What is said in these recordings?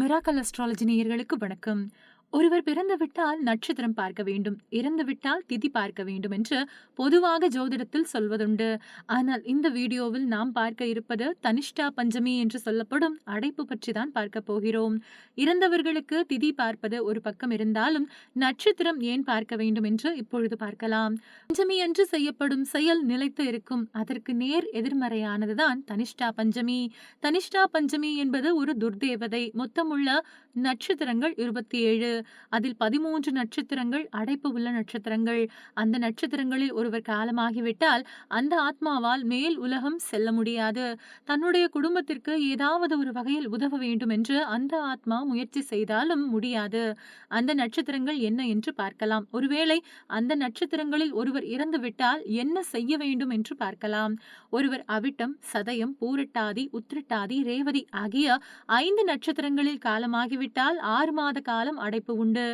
Miracle astrology நேயர்களுக்கு வணக்கம். ஒருவர் பிறந்துவிட்டால் நட்சத்திரம் பார்க்க வேண்டும் இறந்துவிட்டால் திதி பார்க்க வேண்டும் என்று பொதுவாக ஜோதிடத்தில் சொல்வதுண்டு. ஆனால் இந்த வீடியோவில் நாம் பார்க்க இருப்பது தனிஷ்டா பஞ்சமி என்று சொல்லப்படும் அடைப்பு பற்றி தான் பார்க்க போகிறோம். இறந்தவர்களுக்கு திதி பார்ப்பது ஒரு பக்கம் இருந்தாலும் நட்சத்திரம் ஏன் பார்க்க வேண்டும் என்று இப்பொழுது பார்க்கலாம். பஞ்சமி என்று செய்யப்படும் செயல் நிலைத்து இருக்கும் அதற்கு நேர் எதிர்மறையானதுதான் தனிஷ்டா பஞ்சமி. தனிஷ்டா பஞ்சமி என்பது ஒரு துர்தேவதை மொத்தமுள்ள நட்சத்திரங்கள் இருபத்தி ஏழு. அதில் பதிமூன்று நட்சத்திரங்கள் அடைப்பு உள்ள நட்சத்திரங்கள். அந்த நட்சத்திரங்களில் ஒருவர் காலமாகிவிட்டால் அந்த ஆத்மாவால் மேல் உலகம் செல்ல முடியாது. தன்னுடைய குடும்பத்திற்கு ஏதாவது ஒரு வகையில் உதவ வேண்டும் என்று அந்த ஆத்மா முயற்சி செய்தாலும் முடியாது. அந்த நட்சத்திரங்கள் என்ன என்று பார்க்கலாம். ஒருவேளை அந்த நட்சத்திரங்களில் ஒருவர் இறந்துவிட்டால் என்ன செய்ய வேண்டும் என்று பார்க்கலாம். ஒருவர் அவிட்டம் சதயம் பூரட்டாதி உத்திரட்டாதி ரேவதி ஆகிய ஐந்து நட்சத்திரங்களில் காலமாகிவிட்டால் ஆறு மாத காலம் அடைப்பு அடைப்பு உண்டு.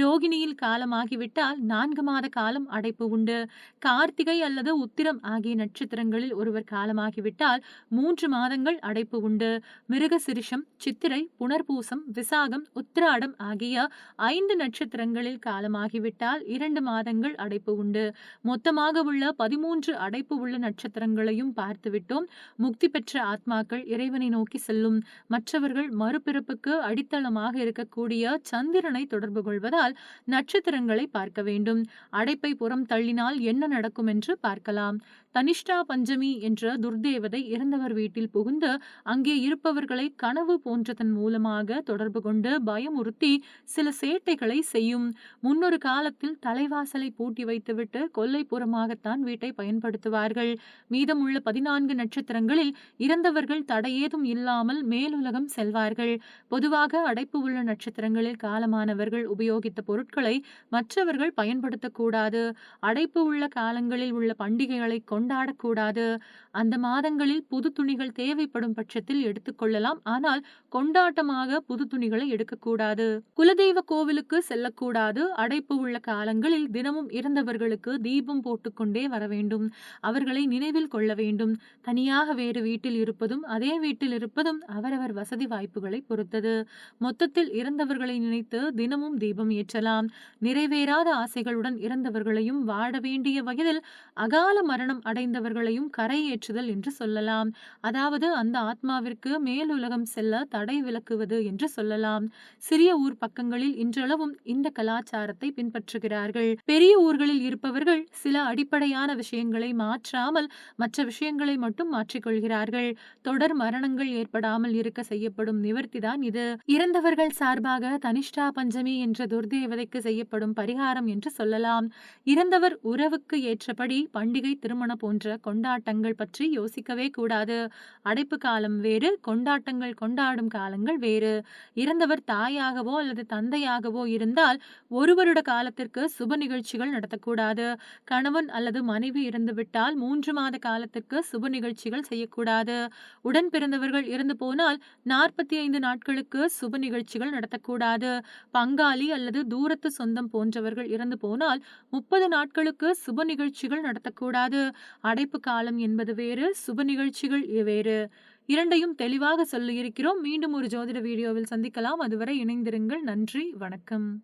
ரோகிணியில் காலமாகிவிட்டால் நான்கு மாத காலம் அடைப்பு உண்டு. கார்த்திகை அல்லது உத்திரம் ஆகிய நட்சத்திரங்களில் ஒருவர் காலமாகிவிட்டால் மூன்று மாதங்கள் அடைப்பு உண்டு. மிருகசிரிஷம் சித்திரை புனர்பூசம் விசாகம் உத்திராடம் ஆகிய ஐந்து நட்சத்திரங்களில் காலமாகிவிட்டால் இரண்டு மாதங்கள் அடைப்பு உண்டு. மொத்தமாக உள்ள பதிமூன்று அடைப்பு உள்ள நட்சத்திரங்களையும் பார்த்துவிட்டோம். முக்தி பெற்ற ஆத்மாக்கள் இறைவனை நோக்கி செல்லும். மற்றவர்கள் மறுபிறப்புக்கு அடித்தளமாக இருக்கக்கூடிய சந்திரனை தொடர்பு கொள்வதால் நட்சத்திரங்களை பார்க்க வேண்டும். அடைப்பை புறம் தள்ளினால் என்ன நடக்கும் என்று பார்க்கலாம். தனிஷ்டா பஞ்சமி என்ற துர்தேவதை இறந்தவர் வீட்டில் புகுந்து அங்கே இருப்பவர்களை கனவு போன்றதன் மூலமாக தொடர்பு கொண்டு பயமுறுத்தி சில சேட்டைகளை செய்யும். முன்னொரு காலத்தில் தலைவாசலை பூட்டி வைத்துவிட்டு கொல்லைப்புறமாகத்தான் வீட்டை பயன்படுத்துவார்கள். மீதமுள்ள பதினான்கு நட்சத்திரங்களில் இறந்தவர்கள் தடையேதும் இல்லாமல் மேலுலகம் செல்வார்கள். பொதுவாக அடைப்பு உள்ள நட்சத்திரங்களில் காலமானவர்கள் உபயோகித்த பொருட்களை மற்றவர்கள் பயன்படுத்தக்கூடாது. அடைப்பு உள்ள காலங்களில் உள்ள பண்டிகைகளை கொண்டாடக்கூடாது. அந்த மாதங்களில் புது துணிகள் தேவைப்படும் பட்சத்தில் எடுத்துக்கொள்ளலாம் ஆனால் கொண்டாட்டமாக புது துணிகளை எடுக்கக்கூடாது. குலதெய்வ கோவிலுக்கு செல்லக்கூடாது. அடைப்பு உள்ள காலங்களில் தினமும் இறந்தவர்களுக்கு தீபம் போட்டுக்கொண்டே வர வேண்டும். அவர்களை நினைவில் கொள்ள வேண்டும். தனியாக வேறு வீட்டில் இருப்பதும் அதே வீட்டில் இருப்பதும் அவரவர் வசதி வாய்ப்புகளை பொறுத்தது. மொத்தத்தில் இறந்தவர்களை நினைத்து தினமும் தீபம் ஏற்றலாம். நிறைவேறாத ஆசைகளுடன் இறந்தவர்களையும் வாட வேண்டிய வயதில் அகால மரணம் அடைந்தவர்களையும் கரையேற்றுதல் என்று சொல்லலாம். அதாவது அந்த ஆத்மாவிற்கு மேலுலகம் செல்ல தடை விலக்குவது என்று சொல்லலாம். சிறிய ஊர் பக்கங்களில் இன்றளவும் இந்த கலாச்சாரத்தை பின்பற்றுகிறார்கள். பெரிய ஊர்களில் இருப்பவர்கள் சில அடிப்படையான விஷயங்களை மாற்றாமல் மற்ற விஷயங்களை மட்டும் மாற்றிக்கொள்கிறார்கள். தொடர் மரணங்கள் ஏற்படாமல் இருக்க செய்யப்படும் நிவர்த்திதான் இது. இறந்தவர்கள் சார்பாக தனிஷ்டா பஞ்சமி என்ற துர்தேவதைக்கு செய்யப்படும் பரிகாரம் என்று சொல்லலாம். இறந்தவர் உறவுக்கு ஏற்றபடி பண்டிகை திருமண போன்ற கொண்டாட்டங்கள் பற்றி யோசிக்கவே கூடாது. அடைப்பு காலம் வேறு கொண்டாட்டங்கள் கொண்டாடும் காலங்கள் வேறு. இறந்தவர் தாயாகவோ அல்லது தந்தையாகவோ இருந்தால் ஒரு வருட காலத்திற்கு சுப நிகழ்ச்சிகள் நடத்தக்கூடாது. கணவன் அல்லது மனைவி இறந்துவிட்டால் மூன்று மாத காலத்திற்கு சுப நிகழ்ச்சிகள் செய்யக்கூடாது. உடன் பிறந்தவர்கள் இறந்து போனால் நாற்பத்தி ஐந்து நாட்களுக்கு சுப நிகழ்ச்சிகள் நடத்தக்கூடாது. பங்காளி அல்லது தூரத்து சொந்தம் போன்றவர்கள் இறந்து போனால் முப்பது நாட்களுக்கு சுப நிகழ்ச்சிகள் நடத்தக்கூடாது. அடைப்பு காலம் என்பது வேறு சுப நிகழ்ச்சிகள் வேறு. இரண்டையும் தெளிவாக சொல்லியிருக்கிறோம். மீண்டும் ஒரு ஜோதிட வீடியோவில் சந்திக்கலாம். அதுவரை இணைந்திருங்கள். நன்றி. வணக்கம்.